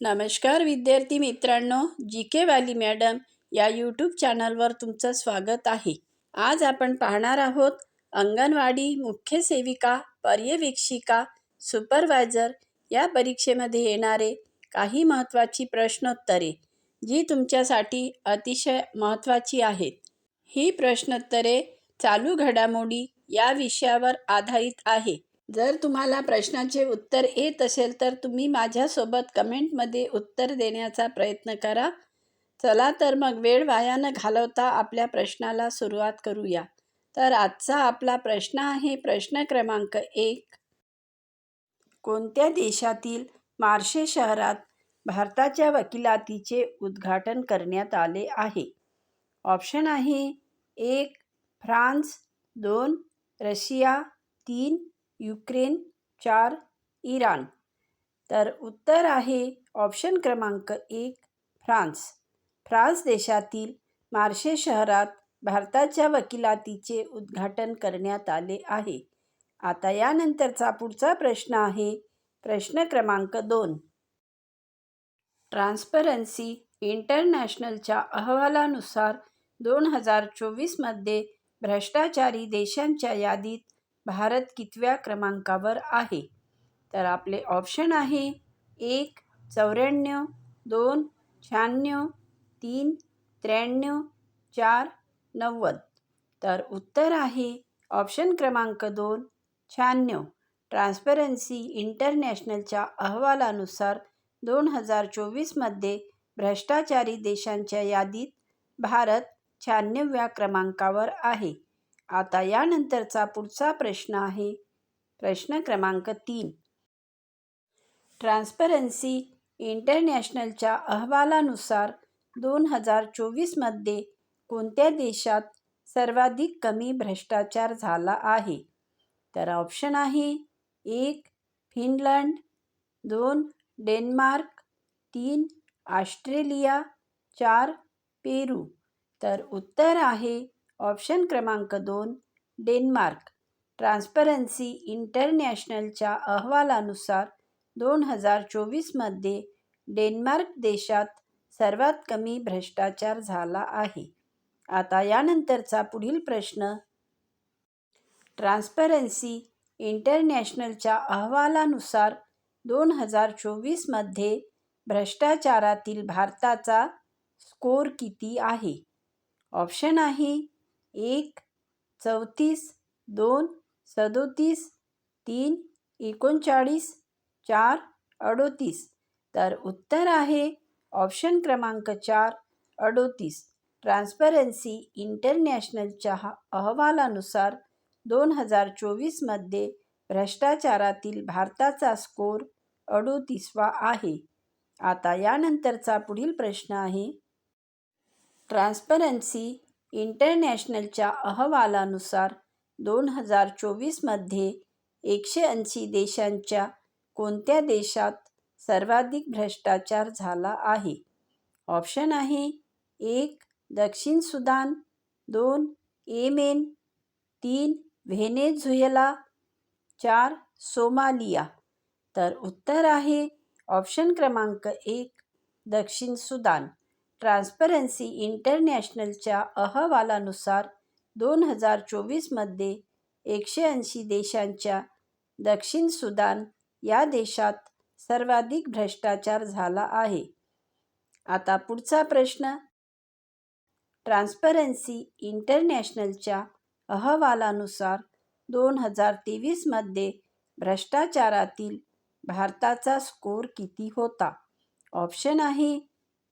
नमस्कार विद्यार्थी मित्रांनो जी के वाली मॅडम या यूट्यूब चॅनलवर तुमचं स्वागत आहे. आज आपण पाहणार आहोत अंगणवाडी मुख्य सेविका पर्यवेक्षिका सुपरवायझर या परीक्षेमध्ये येणारे काही महत्त्वाची प्रश्नोत्तरे जी तुमच्यासाठी अतिशय महत्त्वाची आहेत. ही प्रश्नोत्तरे चालू घडामोडी या विषयावर आधारित आहे. जर तुम्हाला प्रश्नाचे उत्तर येत असेल तर तुम्ही माझ्यासोबत कमेंटमध्ये उत्तर देण्याचा प्रयत्न करा. चला तर मग वेळ वाया न घालवता आपल्या प्रश्नाला सुरुवात करूया. तर आजचा आपला प्रश्न आहे प्रश्न क्रमांक एक. कोणत्या देशातील मार्शे शहरात भारताच्या वकिलातीचे उद्घाटन करण्यात आले आहे? ऑप्शन आहे एक फ्रान्स दोन रशिया तीन युक्रेन चार इराण. तर उत्तर आहे ऑप्शन क्रमांक एक फ्रान्स. फ्रान्स देशातील मार्शे शहरात भारताच्या वकिलातीचे उद्घाटन करण्यात आले आहे. आता यानंतरचा पुढचा प्रश्न आहे प्रश्न क्रमांक दोन. ट्रान्सपरन्सी इंटरनॅशनलच्या अहवालानुसार दोन हजार चोवीसमध्ये भ्रष्टाचारी देशांच्या यादीत भारत कितव्या क्रमांकावर आहे? तर आपले ऑप्शन आहे एक चौऱ्याण्णव दोन शहाण्णव तीन त्र्याण्णव चार नव्वद. तर उत्तर आहे ऑप्शन क्रमांक दोन शहाण्णव. ट्रान्सपरन्सी इंटरनॅशनलच्या अहवालानुसार दोन हजार चोवीसमध्ये भ्रष्टाचारी देशांच्या यादीत भारत शहाण्णव्या क्रमांकावर आहे. आता यानंतरचा पुढचा प्रश्न आहे. प्रश्न क्रमांक तीन. ट्रान्सपरन्सी इंटरनॅशनलच्या अहवालानुसार दोन हजार चोवीसमध्ये कोणत्या देशात सर्वाधिक कमी भ्रष्टाचार झाला आहे? तर ऑप्शन आहे एक फिनलंड दोन डेन्मार्क तीन ऑस्ट्रेलिया चार पेरू. तर उत्तर आहे ऑप्शन क्रमांक दोन डेन्मार्क. ट्रान्सपरन्सी इंटरनॅशनलच्या अहवालानुसार दोन हजार चोवीसमध्ये डेन्मार्क देशात सर्वात कमी भ्रष्टाचार झाला आहे. आता यानंतरचा पुढील प्रश्न. ट्रान्सपरन्सी इंटरनॅशनलच्या अहवालानुसार दोन हजार चोवीसमध्ये भ्रष्टाचारातील भारताचा स्कोर किती आहे? ऑप्शन आहे एक चौतीस दोन सदोतीस तीन एकोणचाळीस चार अडोतीस. तर उत्तर आहे ऑप्शन क्रमांक चार अडोतीस. ट्रान्सपरन्सी इंटरनॅशनलच्या अहवालानुसार दोन हजार चोवीसमध्ये भ्रष्टाचारातील भारताचा स्कोर अडोतीसवा आहे. आता यानंतरचा पुढील प्रश्न आहे. ट्रान्सपरन्सी इंटरनॅशनलच्या अहवालानुसार दोन हजार चोवीसमध्ये एकशे ऐंशी देशांच्या कोणत्या देशात सर्वाधिक भ्रष्टाचार झाला आहे? ऑप्शन आहे एक दक्षिण सुदान दोन एमेन तीन व्हेनेझुएला चार सोमालिया. तर उत्तर आहे ऑप्शन क्रमांक एक दक्षिण सुदान. ट्रान्सपरन्सी इंटरनॅशनलच्या अहवालानुसार दोन हजार चोवीसमध्ये एकशे ऐंशी देशांच्या दक्षिण सुदान या देशात सर्वाधिक भ्रष्टाचार झाला आहे. आता पुढचा प्रश्न. ट्रान्सपरन्सी इंटरनॅशनलच्या अहवालानुसार दोन हजार तेवीसमध्ये भ्रष्टाचारातील भारताचा स्कोर किती होता? ऑप्शन आहे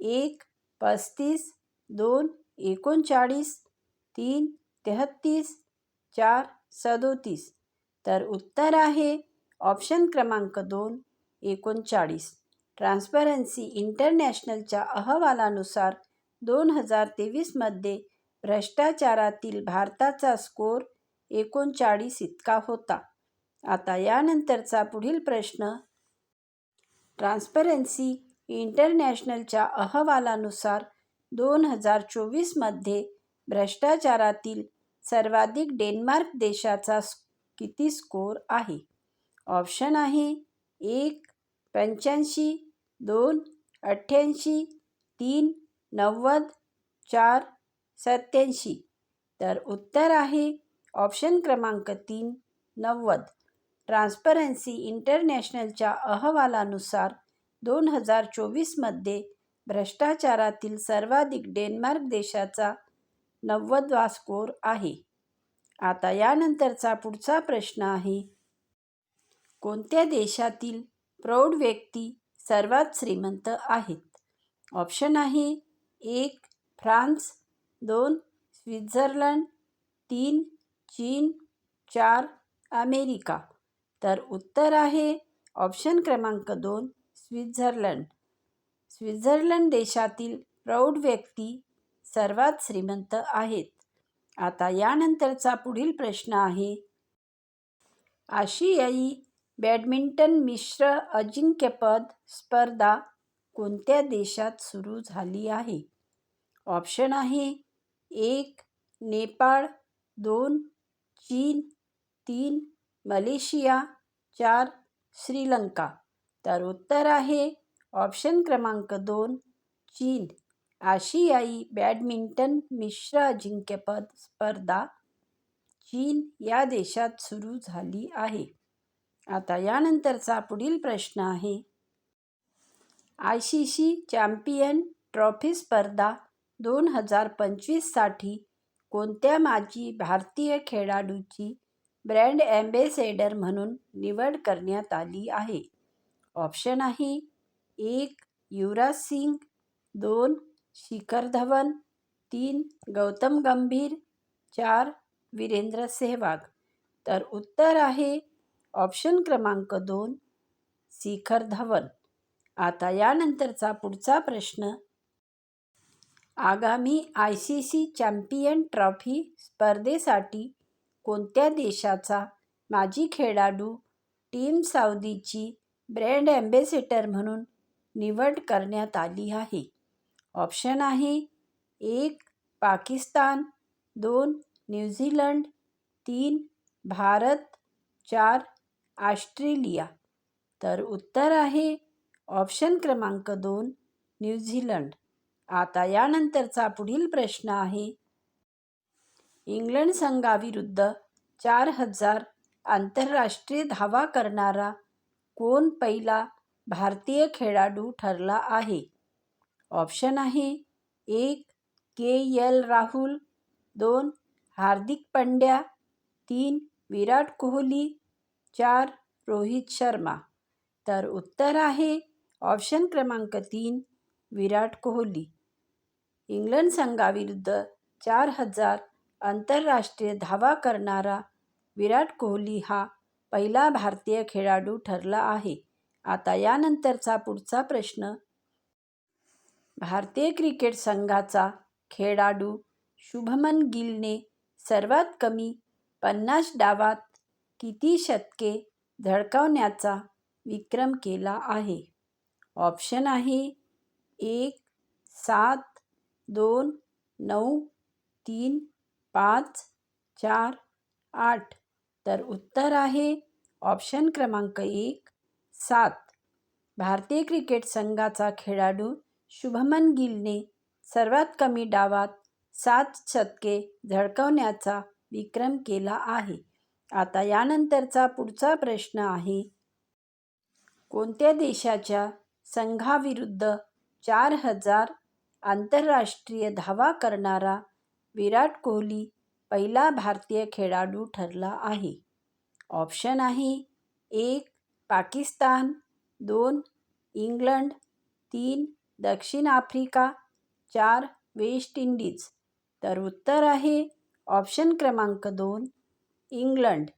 एक पस्तीस दोन एकोणचाळीस तीन तेहत्तीस चार सदोतीस. तर उत्तर आहे ऑप्शन क्रमांक दोन एकोणचाळीस. ट्रान्सपरन्सी इंटरनॅशनलच्या अहवालानुसार दोन हजार तेवीसमध्ये भ्रष्टाचारातील भारताचा स्कोर एकोणचाळीस इतका होता. आता यानंतरचा पुढील प्रश्न. ट्रान्सपरन्सी इंटरनॅशनलच्या अहवालानुसार दोन हजार चोवीसमध्ये भ्रष्टाचारातील सर्वाधिक डेन्मार्क देशाचा किती स्कोर आहे? ऑप्शन आहे एक पंच्याऐंशी दोन अठ्ठ्याऐंशी तीन नव्वद चार सत्याऐंशी तर उत्तर आहे ऑप्शन क्रमांक तीन नव्वद. ट्रान्सपरन्सी इंटरनॅशनलच्या अहवालानुसार दोन हजार चोवीसमध्ये भ्रष्टाचारातील सर्वाधिक डेन्मार्क देशाचा नव्वदवा स्कोर आहे. आता यानंतरचा पुढचा प्रश्न आहे कोणत्या देशातील प्रौढ व्यक्ती सर्वात श्रीमंत आहेत? ऑप्शन आहे एक फ्रान्स दोन स्वित्झर्लंड तीन चीन चार अमेरिका. तर उत्तर आहे ऑप्शन क्रमांक दोन स्वित्झर्लंड. स्वित्झर्लंड देशातील प्रौढ व्यक्ती सर्वात श्रीमंत आहेत. आता यानंतरचा पुढील प्रश्न आहे. आशियाई बॅडमिंटन मिश्र अजिंक्यपद स्पर्धा कोणत्या देशात सुरू झाली आहे? ऑप्शन आहे एक नेपाळ दोन चीन तीन मलेशिया चार श्रीलंका. तर उत्तर आहे. ऑप्शन क्रमांक दोन चीन. आशियाई बॅडमिंटन मिश्र अजिंक्यपद स्पर्धा चीन या देशात सुरू झाली आहे. आता यानंतरचा पुढील प्रश्न आहे. I C C champion trophy स्पर्धा दोन हजार पंचवीससाठी कोणत्या माजी भारतीय खेळाडूची ब्रँड ॲम्बेसेडर म्हणून निवड करण्यात आली आहे? ऑप्शन आहे एक युवराज सिंग दोन शिखर धवन तीन गौतम गंभीर चार वीरेंद्र सेहवाग. तर उत्तर आहे ऑप्शन क्रमांक दोन शिखर धवन. आता यानंतरचा पुढचा प्रश्न. आगामी I C C champion trophy स्पर्धेसाठी कोणत्या देशाचा माजी खेळाडू टीम साऊदीची ब्रँड ॲम्बेसिटर म्हणून निवड करण्यात आली आहे. ऑप्शन आहे एक पाकिस्तान दोन न्यूझीलंड तीन भारत चार ऑस्ट्रेलिया. तर उत्तर आहे ऑप्शन क्रमांक दोन न्यूझीलंड. आता यानंतरचा पुढील प्रश्न आहे. इंग्लंड संघाविरुद्ध चार हजार आंतरराष्ट्रीय धावा करणारा कोण पहिला भारतीय खेळाडू ठरला आहे? ऑप्शन आहे एक के. यल राहुल दोन. हार्दिक पंड्या तीन. विराट कोहली चार. रोहित शर्मा. तर उत्तर आहे ऑप्शन क्रमांक तीन विराट कोहली. इंग्लंड संघाविरुद्ध चार हजार आंतरराष्ट्रीय धावा करणारा विराट कोहली हा पहिला भारतीय खेळाडू ठरला आहे. आता यानंतरचा पुढचा प्रश्न. भारतीय क्रिकेट संघाचा खेळाडू शुभमन गिलने सर्वात कमी पन्नास डावात किती शतके झळकावण्याचा विक्रम केला आहे. ऑप्शन आहे एक सात दोन नऊ तीन पाच चार आठ. तर उत्तर आहे ऑप्शन क्रमांक एक सात. भारतीय क्रिकेट संघाचा खेळाडू शुभमन गिलने सर्वात कमी डावात सात शतके झळकवण्याचा विक्रम केला आहे. आता यानंतरचा पुढचा प्रश्न आहे कोणत्या देशाच्या संघाविरुद्ध चार हजार आंतरराष्ट्रीय धावा करणारा विराट कोहली पहिला भारतीय खेळाडू ठरला आहे. ऑप्शन आहे एक पाकिस्तान दोन इंग्लंड तीन दक्षिण आफ्रिका चार वेस्ट इंडिज. तर उत्तर आहे ऑप्शन क्रमांक दोन इंग्लंड.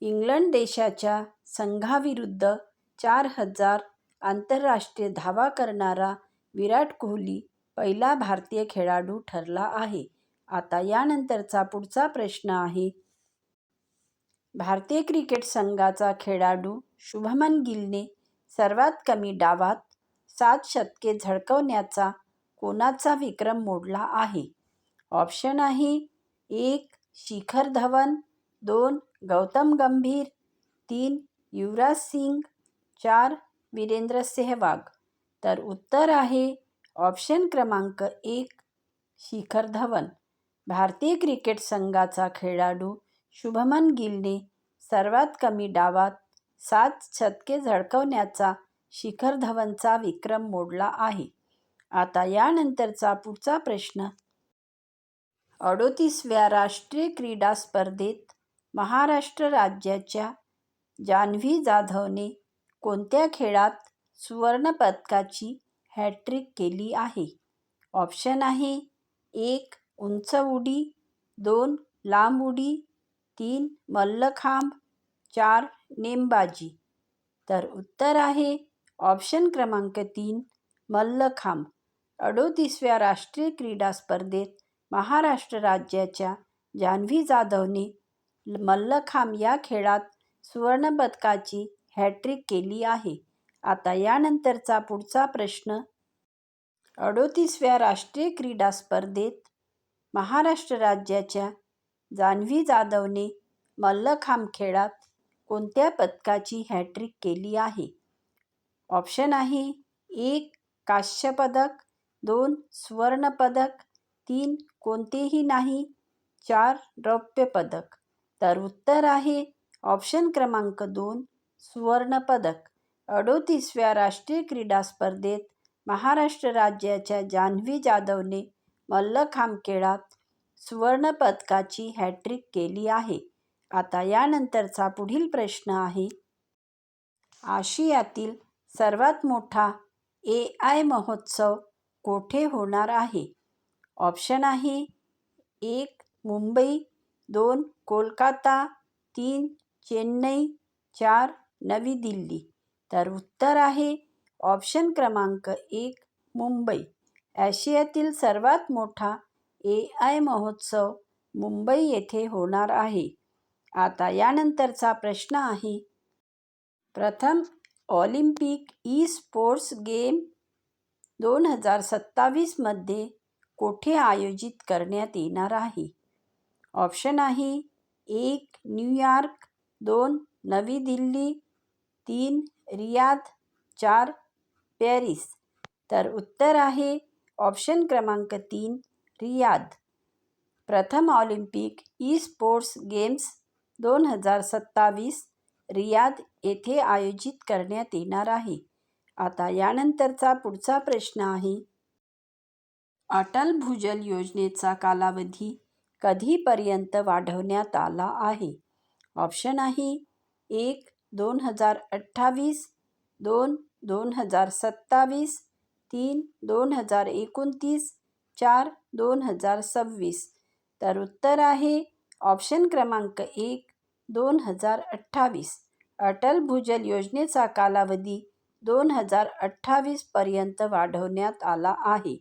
इंग्लंड देशाच्या संघाविरुद्ध चार हजार आंतरराष्ट्रीय धावा करणारा विराट कोहली पहिला भारतीय खेळाडू ठरला आहे. आता यानंतरचा पुढचा प्रश्न आहे. भारतीय क्रिकेट संघाचा खेळाडू शुभमन गिलने सर्वात कमी डावात सात शतके झळकवण्याचा कोणाचा विक्रम मोडला आहे? ऑप्शन आहे एक शिखर धवन दोन गौतम गंभीर तीन युवराज सिंग चार वीरेंद्र सेहवाग. तर उत्तर आहे ऑप्शन क्रमांक एक शिखर धवन. भारतीय क्रिकेट संघाचा खेळाडू शुभमन गिलने सर्वात कमी डावात सात शतके झळकवण्याचा शिखर धवनचा विक्रम मोडला आहे. आता यानंतरचा पुढचा प्रश्न. अडोतीसव्या राष्ट्रीय क्रीडा स्पर्धेत महाराष्ट्र राज्याच्या जान्हवी जाधवने कोणत्या खेळात सुवर्णपदकाची हॅट्रिक केली आहे? ऑप्शन आहे एक उंच उडी दोन लांब उडी तीन मल्लखांब चार नेमबाजी. तर उत्तर आहे ऑप्शन क्रमांक तीन मल्लखांब अडोतीसव्या राष्ट्रीय क्रीडा स्पर्धेत महाराष्ट्र राज्याच्या जान्हवी जाधवने मल्लखांब या खेळात सुवर्णपदकाची हॅट्रिक केली आहे. आता यानंतरचा पुढचा प्रश्न. अडोतीसव्या राष्ट्रीय क्रीडा स्पर्धेत महाराष्ट्र राज्याच्या जान्हवी जाधवने मल्लखांब खेळात कोणत्या पदकाची हॅट्रिक केली आहे? ऑप्शन आहे एक काश्यपदक दोन सुवर्णपदक तीन कोणतेही नाही चार रौप्यपदक तर उत्तर आहे ऑप्शन क्रमांक दोन सुवर्णपदक अडोतीसव्या राष्ट्रीय क्रीडा स्पर्धेत महाराष्ट्र राज्याच्या जान्हवी जाधवने मल्लखांब खेळात सुवर्णपदकाची हॅट्रिक केली आहे. आता यानंतरचा पुढील प्रश्न आहे आशियातील सर्वात मोठा ए आय महोत्सव कोठे होणार आहे? ऑप्शन आहे एक मुंबई दोन कोलकाता तीन चेन्नई चार नवी दिल्ली. तर उत्तर आहे ऑप्शन क्रमांक एक मुंबई. आशियातील सर्वात मोठा ए आय महोत्सव मुंबई येथे होणार आहे. आता यानंतरचा प्रश्न आहे प्रथम ऑलिम्पिक ई स्पोर्ट्स गेम दोन हजार सत्तावीसमध्ये कोठे आयोजित करण्यात येणार आहे? ऑप्शन आहे एक न्यूयॉर्क दोन नवी दिल्ली तीन रियाध चार पॅरिस. तर उत्तर आहे ऑप्शन क्रमांक तीन रियाद. प्रथम ऑलिम्पिक ई स्पोर्ट्स गेम्स दोन हजार सत्तावीस रियाद येथे आयोजित करण्यात येणार आहे. आता यानंतरचा पुढचा प्रश्न आहे अटल भूजल योजनेचा कालावधी कधीपर्यंत वाढवण्यात आला आहे? ऑप्शन आहे एक दोन हजार अठ्ठावीस दोन दोन हजार सत्तावीस तीन दोन हजार एकोणतीस चार दोन हजार सव्वीस. तर उत्तर आहे ऑप्शन क्रमांक एक दोन हजार अठ्ठावीस. अटल भूजल योजनेचा कालावधी दोन हजार अठ्ठावीसपर्यंत वाढवण्यात आला आहे.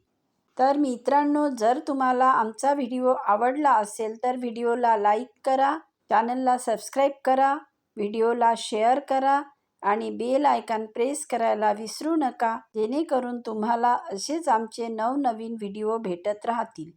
तर मित्रांनो जर तुम्हाला आमचा व्हिडिओ आवडला असेल तर व्हिडिओला लाईक करा चॅनलला सबस्क्राईब करा व्हिडिओला शेअर करा आणि बेल आयकॉन प्रेस करायला विसरू नका जेणेकरून तुम्हाला असेच आमचे नवनवीन व्हिडिओ भेटत राहतील.